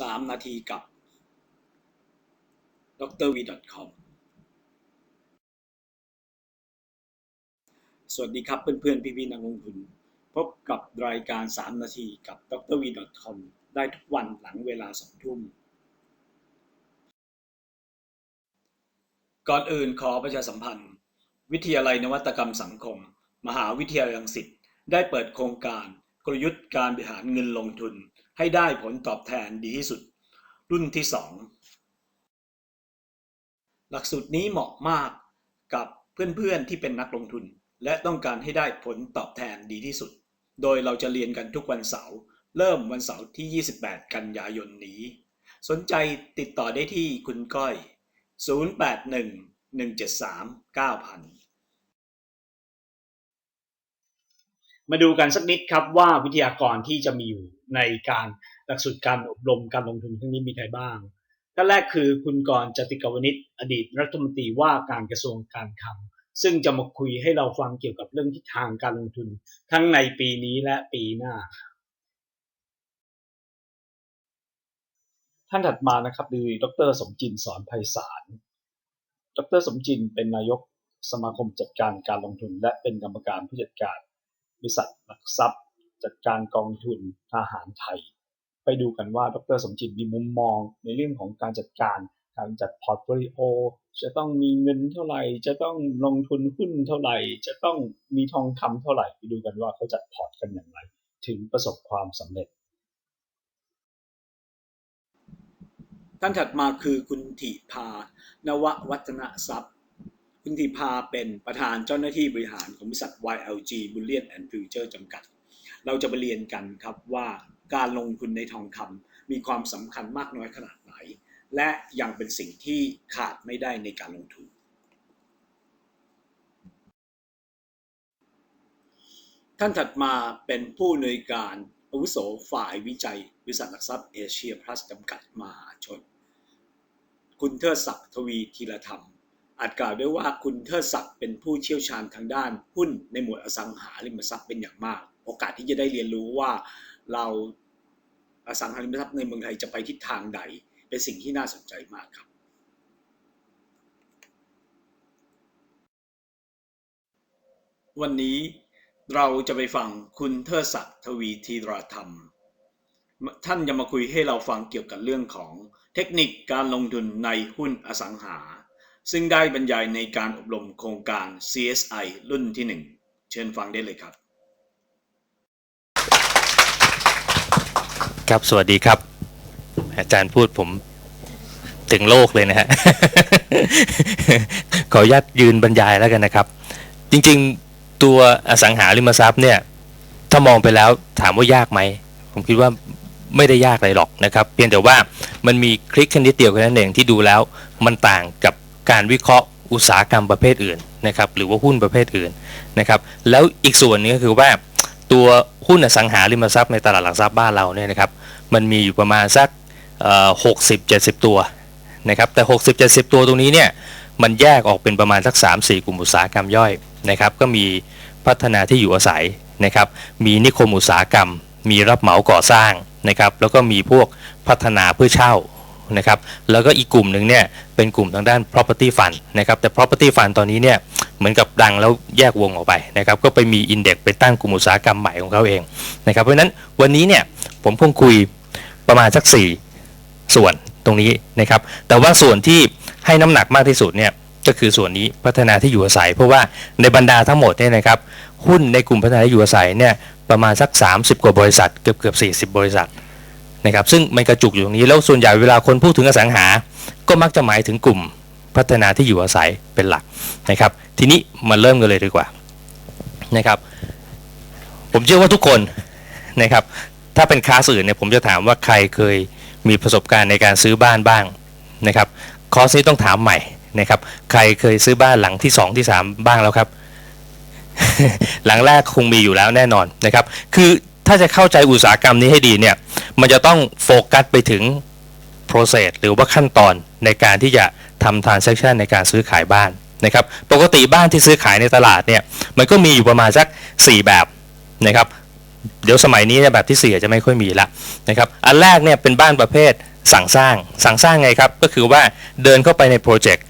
3 นาทีกับดร v com สวัสดีครับเพื่อนๆ พี่ๆ นักลงทุน พบกับรายการ 3 นาทีกับดร v com ได้ทุกวันหลังเวลา 2 ทุ่ม ก่อนอื่นขอประชาสัมพันธ์ วิทยาลัยนวัตกรรมสังคม มหาวิทยาลัยรังสิตได้เปิดโครงการกลยุทธ์การบริหารเงินลงทุน ให้ได้ผลตอบแทนดีที่สุด รุ่นที่ 2 หลักสูตรนี้เหมาะมากกับเพื่อนๆที่เป็นนักลงทุน และต้องการให้ได้ผลตอบแทนดีที่สุด โดยเราจะเรียนกันทุกวันเสาร์เริ่มวันเสาร์ที่ 28 กันยายนนี้ สนใจติดต่อได้ที่คุณก้อย 081 173 9000 มาดูกันสักนิดครับว่าวิทยากรที่จะมีอยู่ ในการหลักสูตรการอบรมการลงทุนครั้งนี้มีใครบ้างท่านแรกคือคุณกรจติกาวนิชอดีตรัฐมนตรีว่าการกระทรวงการคลังซึ่งจะมาคุยให้เราฟังเกี่ยวกับเรื่องทิศทางการลงทุน ทั้งในปีนี้และปีหน้า ท่านถัดมานะครับคือดรสมจินสอนไพศาลดรสมจินเป็นนายกสมาคมจัดการการลงทุน และเป็นกรรมการผู้จัดการบริษัทหลักทรัพย์ จัดการกองทุนทหารไทย ไปดูกันว่าดรสมจิตมีมุมมองในเรื่องของการจัดการการจัดพอร์ตโฟลิโอจะต้องมีเงินเท่าไหร่ จะต้องลงทุนหุ้นเท่าไหร่ จะต้องมีทองคำเท่าไหร่ไปดูกันว่าเขาจัดพอร์ตกันอย่างไร ถึงประสบความสำเร็จ ท่านถัดมาคือคุณถิพานววัฒนทรัพย์ คุณธิพาเป็นประธานเจ้าหน้าที่บริหารของบริษัท YLG Bullion and Future จำกัด เราจะไปเรียนกันครับว่าการลงทุนในทองคำมีความสำคัญมากน้อยขนาดไหน และยังเป็นสิ่งที่ขาดไม่ได้ในการลงทุน ท่านถัดมาเป็นผู้อำนวยการอาวุโสฝ่ายวิจัยบริษัทหลักทรัพย์เอเชียพลัสจำกัดมหาชน คุณเทิดศักดิ์ทวีธีรธรรมอาจกล่าวได้ว่าคุณเทิดศักดิ์เป็นผู้เชี่ยวชาญทางด้านหุ้นในหมวดอสังหาริมทรัพย์เป็นอย่างมาก โอกาสที่จะได้เรียนรู้ว่าเราอสังหาริมทรัพย์ในเมืองไทยจะไปทิศทางใด เป็นสิ่งที่น่าสนใจมากครับ วันนี้เราจะไปฟังคุณเทิดศักดิ์ทวีธีรธรรม ท่านจะมาคุยให้เราฟังเกี่ยวกับเรื่องของเทคนิคการลงทุนในหุ้นอสังหา ซึ่งได้บรรยายในการอบรมโครงการ CSI รุ่นที่ 1 เชิญฟังได้เลยครับ ครับ สวัสดีครับ อาจารย์พูดผมถึงโลกเลยนะฮะ ขออนุญาตยืนบรรยายแล้วกันนะครับ จริงๆตัวอสังหาริมทรัพย์เนี่ย ถ้ามองไปแล้วถามว่ายากไหม ผมคิดว่าไม่ได้ยากอะไรหรอกนะครับ เพียงแต่ว่ามันมีคลิกแค่นิดเดียวแค่นั้นเองที่ดูแล้วมันต่างกับการวิเคราะห์อุตสาหกรรมประเภทอื่นนะครับ หรือว่าหุ้นประเภทอื่นนะครับ แล้วอีกส่วนนึงก็คือว่า ตัวหุ้นอสังหาริมทรัพย์ในตลาดหลักทรัพย์บ้านเราเนี่ยนะครับมันมีอยู่ประมาณสักหกสิบเจ็ดสิบตัวนะครับแต่ 60 70 ตัวตรงนี้เนี่ยมันแยกออกเป็นประมาณสัก 3 4 กลุ่มอุตสาหกรรมย่อยนะครับก็มีพัฒนาที่อยู่อาศัยนะครับมีนิคมอุตสาหกรรม มีรับเหมาก่อสร้างนะครับแล้วก็มีพวกพัฒนาเพื่อเช่านะครับแล้วก็อีกกลุ่มหนึ่งเนี่ยเป็นกลุ่มทางด้าน property fund นะครับแต่ property fund ตอนนี้เนี่ย เหมือนกับดังแล้วแยกวงออกไปนะครับก็ไปมีอินเด็กไปตั้งกลุ่มอุตสาหกรรมใหม่ของเขาเองนะครับเพราะฉะนั้นวันนี้เนี่ยผมคงคุยประมาณสัก 4 ส่วนตรงนี้นะครับแต่ว่าส่วนที่ให้น้ำหนักมากที่สุดเนี่ยก็คือส่วนนี้พัฒนาที่อยู่อาศัย เพราะว่าในบรรดาทั้งหมดเนี่ยนะครับหุ้นในกลุ่มพัฒนาที่อยู่อาศัยเนี่ยประมาณสัก 30 กว่าบริษัทเกือบเกือบ40 บริษัทนะครับซึ่งมันกระจุกอยู่ตรงนี้แล้วส่วนใหญ่เวลาคนพูดถึงอสังหา ก็มักจะหมายถึงกลุ่ม พัฒนาที่อยู่อาศัยเป็นหลักนะครับ ทีนี้มาเริ่มกันเลยดีกว่านะครับ ผมเชื่อว่าทุกคนนะครับ ถ้าเป็นคลาสอื่นเนี่ยผมจะถามว่าใครเคยมีประสบการณ์ในการซื้อบ้านบ้างนะครับคอร์สนี้ต้องถามใหม่นะครับ ใครเคยซื้อบ้านหลังที่ 2 ที่ 3 บ้างแล้วครับ หลังแรกคงมีอยู่แล้วแน่นอนนะครับ คือถ้าจะเข้าใจอุตสาหกรรมนี้ให้ดีเนี่ย มันจะต้องโฟกัสไปถึง process หรือว่าขั้นตอนในการที่จะ ทำ transaction ในการซื้อขายบ้านนะครับ ปกติบ้านที่ซื้อขายในตลาดเนี่ยมันก็มีอยู่ประมาณสัก 4 แบบนะครับ เดี๋ยวสมัยนี้เนี่ยแบบที่สี่อาจจะไม่ค่อยมีละนะครับ อันแรกเนี่ยเป็นบ้านประเภทสั่งสร้าง สั่งสร้างไงครับ ก็คือว่าเดินเข้าไปในโปรเจกต์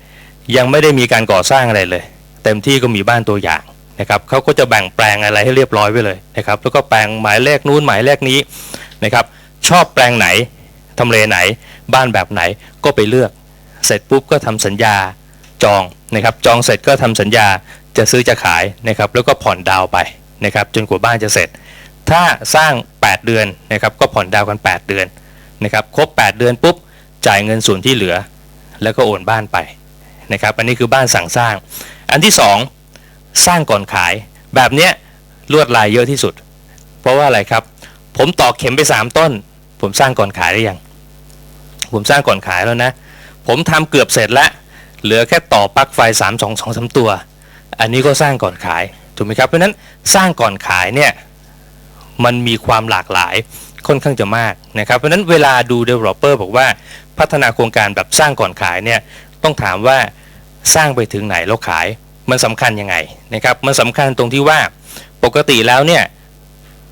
ยังไม่ได้มีการก่อสร้างอะไรเลย เต็มที่ก็มีบ้านตัวอย่างนะครับเขาก็จะแบ่งแปลงอะไรให้เรียบร้อยไว้เลยนะครับ แล้วก็แปลงหมายเลขนู้นหมายเลขนี้นะครับ ชอบแปลงไหนทำเลไหน บ้านแบบไหนก็ไปเลือก เสร็จปุ๊บก็ทำสัญญาจองนะครับจองเสร็จก็ทำสัญญาจะซื้อจะขายนะครับแล้วก็ผ่อนดาวไปนะครับจนกว่าบ้านจะเสร็จ ถ้าสร้าง 8 เดือนนะครับก็ผ่อนดาวกัน 8 เดือนนะครับครบ 8 เดือนปุ๊บจ่ายเงินส่วนที่เหลือ แล้วก็โอนบ้านไปนะครับอันนี้คือบ้านสั่งสร้าง อันที่ 2 สร้างก่อนขายแบบเนี้ยลวดลายเยอะที่สุด เพราะว่าอะไรครับ ผมตอกเข็มไป 3 ต้น ผมสร้างก่อนขายได้ยังผมสร้างก่อนขายแล้วนะ ผมทำเกือบเสร็จแล้วเหลือแค่ต่อปลั๊กไฟ 3 2 2 3 ตัว อันนี้ก็สร้างก่อนขายถูกไหมครับเพราะฉะนั้นสร้างก่อนขายเนี่ยมันมีความหลากหลายค่อนข้างจะมากนะครับเพราะฉะนั้นเวลาดู developer บอกว่าพัฒนาโครงการแบบสร้างก่อนขายเนี่ยต้องถามว่าสร้างไปถึงไหนแล้วขายมันสำคัญยังไงนะครับมันสำคัญตรงที่ว่าปกติแล้วเนี่ย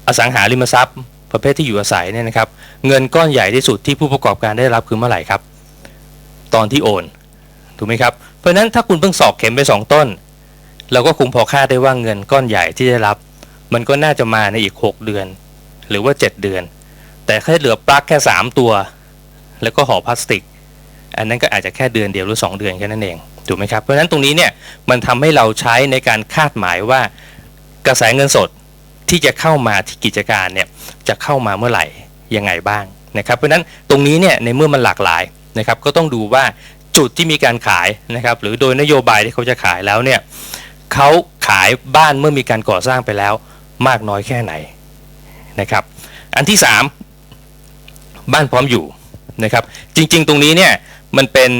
อสังหาริมทรัพย์ ประเภทที่อยู่อาศัยเนี่ยนะครับเงินก้อนใหญ่ที่สุดที่ผู้ประกอบการได้รับคือเมื่อไหร่ครับ ตอนที่โอนถูกไหมครับเพราะฉะนั้นถ้าคุณเพิ่งสอกเข็มไป 2 ต้น เราก็คงพอคาดได้ว่าเงินก้อนใหญ่ที่ได้รับ มันก็น่าจะมาในอีก 6 เดือน หรือว่า 7 เดือน แต่แค่เหลือปลั๊กแค่ 3 ตัว แล้วก็ห่อพลาสติก อันนั้นก็อาจจะแค่เดือนเดียวหรือ 2 เดือนแค่นั้นเองถูกไหมครับเพราะฉะนั้นตรงนี้เนี่ยมันทำให้เราใช้ในการคาดหมายว่ากระแสเงินสดที่จะเข้ามาที่กิจการเนี่ยจะเข้ามาเมื่อไหร่ยังไงบ้างนะครับเพราะฉะนั้นตรงนี้เนี่ยในเมื่อมันหลากหลาย นะครับก็ต้องดูว่าจุดที่มีการขายนะครับหรือโดยนโยบายที่เขาจะขายแล้วเนี่ยเขาขายบ้านเมื่อมีการก่อสร้างไปแล้วมากน้อยแค่ไหนนะครับ อันที่ 3 บ้านพร้อมอยู่นะครับ จริงๆ ตรงนี้เนี่ยมันเป็น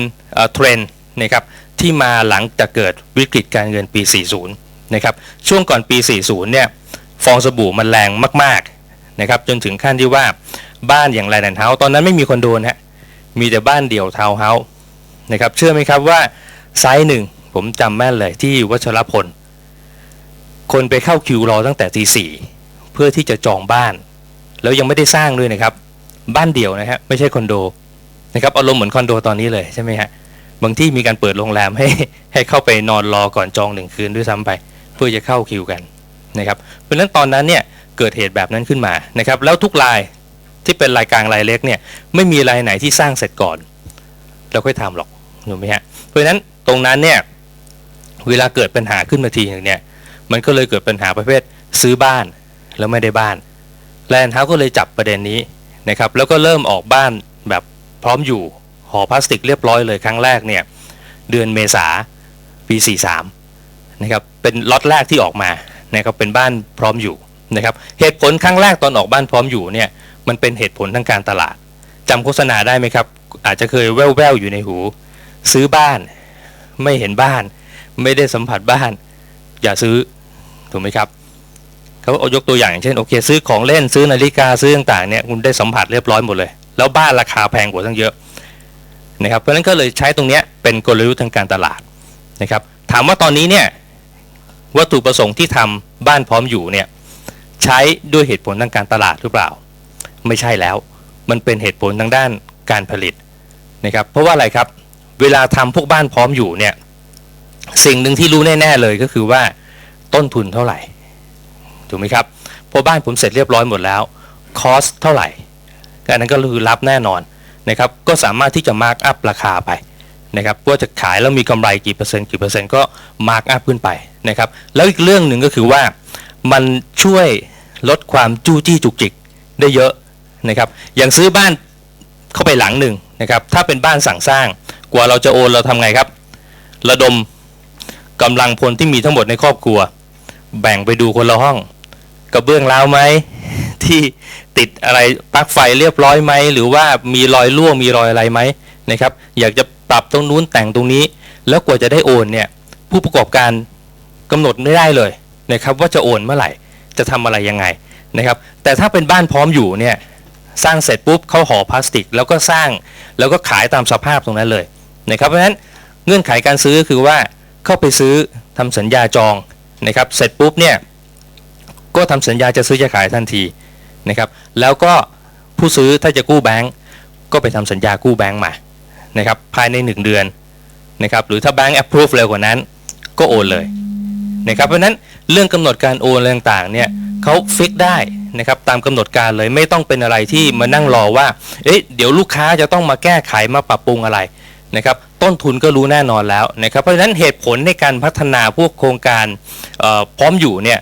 เทรนด์นะครับที่มาหลังจากเกิดวิกฤตการเงินปี 40 นะครับ ช่วงก่อนปี 40 เนี่ยฟองสบู่มันแรงมากๆนะครับจนถึงขั้นที่ว่าบ้านอย่างแลนด์เฮาตอนนั้นไม่มีคอนโดนะฮะ มีแต่บ้านเดี่ยวทาวน์เฮาส์นะครับเชื่อไหมครับว่าไซส์หนึ่งผมจำแม่นเลยที่วัชรพล คนไปเข้าคิวรอตั้งแต่ตีสี่เพื่อที่จะจองบ้าน แล้วยังไม่ได้สร้างด้วยนะครับ บ้านเดี่ยวนะฮะไม่ใช่คอนโดนะครับอารมณ์เหมือนคอนโดตอนนี้เลยใช่ไหมฮะบางที่มีการเปิดโรงแรมให้ให้เข้าไปนอนรอก่อนจองหนึ่งคืนด้วยซ้ำไป เพื่อจะเข้าคิวกันนะครับเพราะฉะนั้นตอนนั้นเนี่ยเกิดเหตุแบบนั้นขึ้นมานะครับแล้วทุกราย ที่เป็นรายกลางรายเล็กเนี่ยไม่มีรายไหนที่สร้างเสร็จก่อน เราค่อยทำหรอกถูกไหมฮะเพราะฉะนั้นตรงนั้นเนี่ยเวลาเกิดปัญหาขึ้นมาทีหนึ่งเนี่ยมันก็เลยเกิดปัญหาประเภทซื้อบ้านแล้วไม่ได้บ้านแลนด์เฮาส์ก็เลยจับประเด็นนี้นะครับแล้วก็เริ่มออกบ้านแบบพร้อมอยู่ห่อพลาสติกเรียบร้อยเลยครั้งแรกเนี่ยเดือนเมษาปี 43นะครับเป็นล็อตแรกที่ออกมานะครับเป็นบ้านพร้อมอยู่นะครับเหตุผลครั้งแรกตอนออกบ้านพร้อมอยู่เนี่ย มันเป็นเหตุผลทางการตลาดจำโฆษณาได้ไหมครับ อาจจะเคยแว่วๆอยู่ในหู ซื้อบ้านไม่เห็นบ้าน ไม่ได้สัมผัสบ้าน อย่าซื้อถูกไหมครับเขาเอายกตัวอย่างเช่นโอเค ซื้อของเล่นซื้อนาฬิกาซื้อต่างๆเนี่ยคุณได้สัมผัสเรียบร้อยหมดเลย แล้วบ้านราคาแพงกว่าทั้งเยอะนะครับเพราะฉะนั้นก็เลยใช้ตรงนี้เป็นกลยุทธ์ทางการตลาดนะครับถามว่าตอนนี้เนี่ยวัตถุประสงค์ที่ทำบ้านพร้อมอยู่เนี่ยใช้ด้วยเหตุผลทางการตลาดหรือเปล่า ไม่ใช่แล้ว มันเป็นเหตุผลทางด้านการผลิตนะครับ เพราะว่าอะไรครับ เวลาทำพวกบ้านพร้อมอยู่เนี่ย สิ่งหนึ่งที่รู้แน่ๆเลยก็คือว่าต้นทุนเท่าไหร่ ถูกไหมครับ พอบ้านผมเสร็จเรียบร้อยหมดแล้ว คอสเท่าไหร่อันนั้นก็คือรับแน่นอนนะครับ ก็สามารถที่จะมาร์กอัพราคาไปนะครับว่าจะขายแล้วมีกำไรกี่เปอร์เซ็นต์กี่เปอร์เซ็นต์ก็มาร์กอัพขึ้นไปนะครับ แล้วอีกเรื่องหนึ่งก็คือว่ามันช่วยลดความจู้จี้จุกจิกได้เยอะ นะครับอย่างซื้อบ้านเข้าไปหลังหนึ่งนะครับถ้าเป็นบ้านสั่งสร้าง กว่าเราจะโอนเราทำไงครับ ระดมกำลังพลที่มีทั้งหมดในครอบครัว แบ่งไปดูคนละห้องกระเบื้องล้าวไหมที่ติดอะไรปลั๊กไฟเรียบร้อยไหมหรือว่ามีรอยรั่วมีรอยอะไรไหมนะครับอยากจะปรับตรงนู้นแต่งตรงนี้ แล้วกว่าจะได้โอนเนี่ยผู้ประกอบการกำหนดไม่ได้เลยนะครับว่าจะโอนเมื่อไหร่จะทำอะไรยังไงนะครับแต่ถ้าเป็นบ้านพร้อมอยู่เนี่ย สร้างเสร็จปุ๊บเข้าห่อพลาสติก แล้วก็สร้างแล้วก็ขายตามสภาพตรงนั้นเลยนะครับเพราะฉะนั้นเงื่อนไขการซื้อคือว่าเข้าไปซื้อทำสัญญาจองนะครับเสร็จปุ๊บเนี่ยก็ทำสัญญาจะซื้อจะขายทันทีนะครับแล้วก็ผู้ซื้อถ้าจะกู้แบงก์ก็ไปทำสัญญากู้แบงก์มานะครับภายใน 1 เดือนนะครับหรือถ้าแบงก์ approve เร็วกว่านั้นก็โอนเลยนะครับเพราะนั้นเรื่องกำหนดการโอนอะไรต่างๆเนี่ยเขาฟิกได้ นะครับตามกำหนดการเลยไม่ต้องเป็นอะไรที่มานั่งรอว่า เอ๊ะเดี๋ยวลูกค้าจะต้องมาแก้ไขมาปรับปรุงอะไรนะครับต้นทุนก็รู้แน่นอนแล้วนะครับเพราะฉะนั้นเหตุผลในการพัฒนาพวกโครงการเอ่อพร้อมอยู่เนี่ย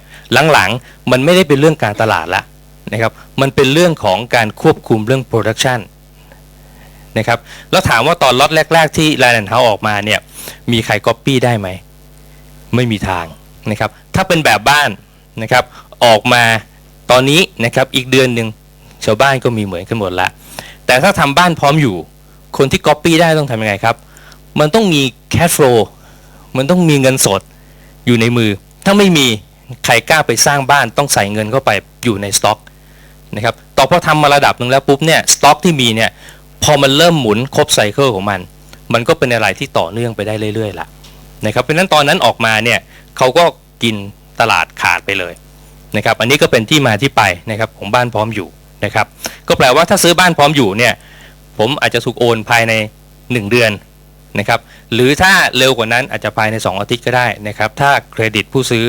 หลังๆมันไม่ได้เป็นเรื่องการตลาดละนะครับมันเป็นเรื่องของการควบคุมเรื่องโปรดักชันนะครับแล้วถามว่าตอนล็อตแรก ๆ ที่ l ล n d House ออกมาเนี่ยมีใครก๊อปปี้ได้ไหม ไม่มีทางนะครับถ้าเป็นแบบบ้านนะครับออกมา ตอนนี้นะครับอีกเดือนหนึ่งชาวบ้านก็มีเหมือนกันหมดละแต่ถ้าทำบ้านพร้อมอยู่ คนที่ก๊อปปี้ได้ต้องทำยังไงครับ มันต้องมี cash flow มันต้องมีเงินสดอยู่ในมือ ถ้าไม่มีใครกล้าไปสร้างบ้านต้องใส่เงินเข้าไปอยู่ในสต็อกนะครับต่อพอทำมาระดับหนึ่งแล้วปุ๊บเนี่ยสต็อกที่มีเนี่ยพอมันเริ่มหมุนครบไซเคิลของมัน มันก็เป็นอะไรที่ต่อเนื่องไปได้เรื่อยๆละนะครับเพราะนั้นตอนนั้นออกมาเนี่ยเขาก็กินตลาดขาดไปเลย นะครับอันนี้ก็เป็นที่มาที่ไปนะครับของบ้านพร้อมอยู่นะครับก็แปลว่าถ้าซื้อบ้านพร้อมอยู่เนี่ยผมอาจจะถูกโอนภายใน 1 เดือนนะครับหรือถ้าเร็วกว่านั้นอาจจะภายใน 2 อาทิตย์ก็ได้นะครับถ้าเครดิตผู้ซื้อ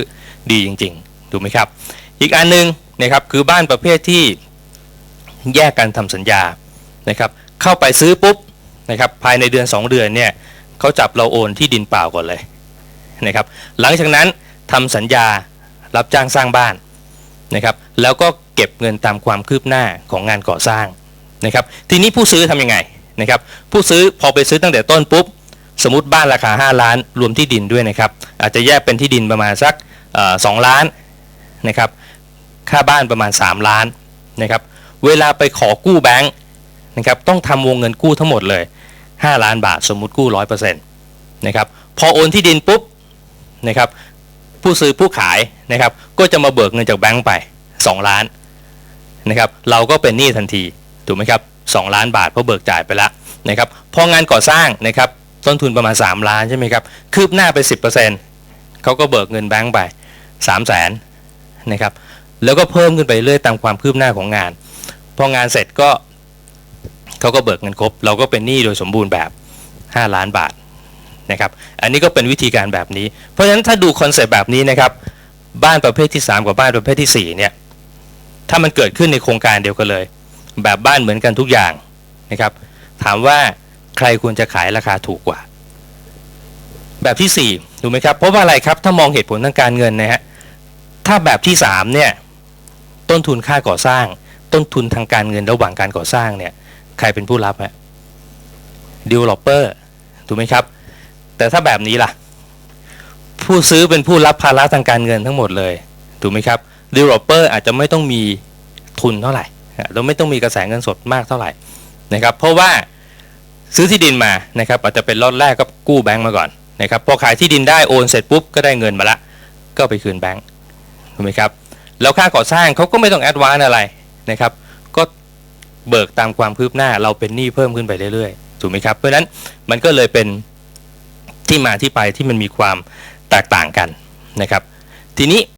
ดีจริงๆถูกไหมครับ อีกอันหนึงนะครับคือบ้านประเภทที่แยกกันทำสัญญานะครับเข้าไปซื้อปุ๊บนะครับภายในเดือน 2 เดือนเนี่ยเขาจับเราโอนที่ดินเปล่าก่อนเลยนะครับหลังจากนั้นทำสัญญารับจ้างสร้างบ้าน แล้วก็เก็บเงินตามความคืบหน้าของงานก่อสร้างนะครับ ทีนี้ผู้ซื้อทำยังไงนะครับ ผู้ซื้อพอไปซื้อตั้งแต่ต้นปุ๊บ สมมติบ้านราคา 5 ล้าน รวมที่ดินด้วยนะครับ อาจจะแยกเป็นที่ดินประมาณสักเอ่อ2ล้านนะครับ ค่าบ้านประมาณ 3 ล้านนะครับ เวลาไปขอกู้แบงค์นะครับ ต้องทำวงเงินกู้ทั้งหมดเลย 5 ล้านบาทสมมุติกู้ 100%นะครับพอโอนที่ดินปุ๊บนะครับผู้ซื้อผู้ขายนะครับก็จะมาเบิกเงินจากแบงค์ไป 2 ล้านนะครับเราก็เป็นหนี้ทันทีถูกไหมครับ2ล้านบาทเพราะเบิกจ่ายไปแล้วนะครับพองานก่อสร้างนะครับต้นทุนประมาณ 3 ล้านใช่ไหมครับคืบหน้าไป 10%เขาก็เบิกเงินแบงก์ไป3 0 0แสนนะครับแล้วก็เพิ่มขึ้นไปเรื่อยตามความคืบหน้าของงาน พองานเสร็จก็เขาก็เบิกเงินครบ เราก็เป็นหนี้โดยสมบูรณ์แบบ 5 ล้านบาทนะครับอันนี้ก็เป็นวิธีการแบบนี้ เพราะฉะนั้นถ้าดูคอนเซปต์แบบนี้นะครับบ้านประเภทที่ 3 กับบ้านประเภทที่4เนี่ย ถ้ามันเกิดขึ้นในโครงการเดียวกันเลย แบบบ้านเหมือนกันทุกอย่างนะครับ ถามว่าใครควรจะขายราคาถูกกว่า แบบที่4ถูกไหมครับเพราะว่าอะไรครับถ้ามองเหตุผลทางการเงินนะฮะถ้าแบบที่3เนี่ยต้นทุนค่าก่อสร้าง ต้นทุนทางการเงินระหว่างการก่อสร้างเนี่ยใครเป็นผู้รับฮะ developer ถูกไหมครับ แต่ถ้าแบบนี้ล่ะ ผู้ซื้อเป็นผู้รับภาระทางการเงินทั้งหมดเลยถูกไหมครับ developer อาจจะไม่ต้องมีทุนเท่าไหร่เราไม่ต้องมีกระแสเงินสดมากเท่าไหร่นะครับเพราะว่าซื้อที่ดินมานะครับอาจจะเป็นรอดแรกก็กู้แบงก์มาก่อนนะครับพอขายที่ดินได้โอนเสร็จปุ๊บก็ได้เงินมาละ ก็ไปคืนแบงก์ถูกไหมครับแล้วค่าก่อสร้างเขาก็ไม่ต้องแอดวานอะไรนะครับก็เบิกตามความคืบหน้าเราเป็นหนี้เพิ่มขึ้นไปเรื่อยๆถูกไหมครับเพราะฉะนั้นมันก็เลยเป็นที่มาที่ไปที่มันมีความแตกต่างกันนะครับ ทีนี้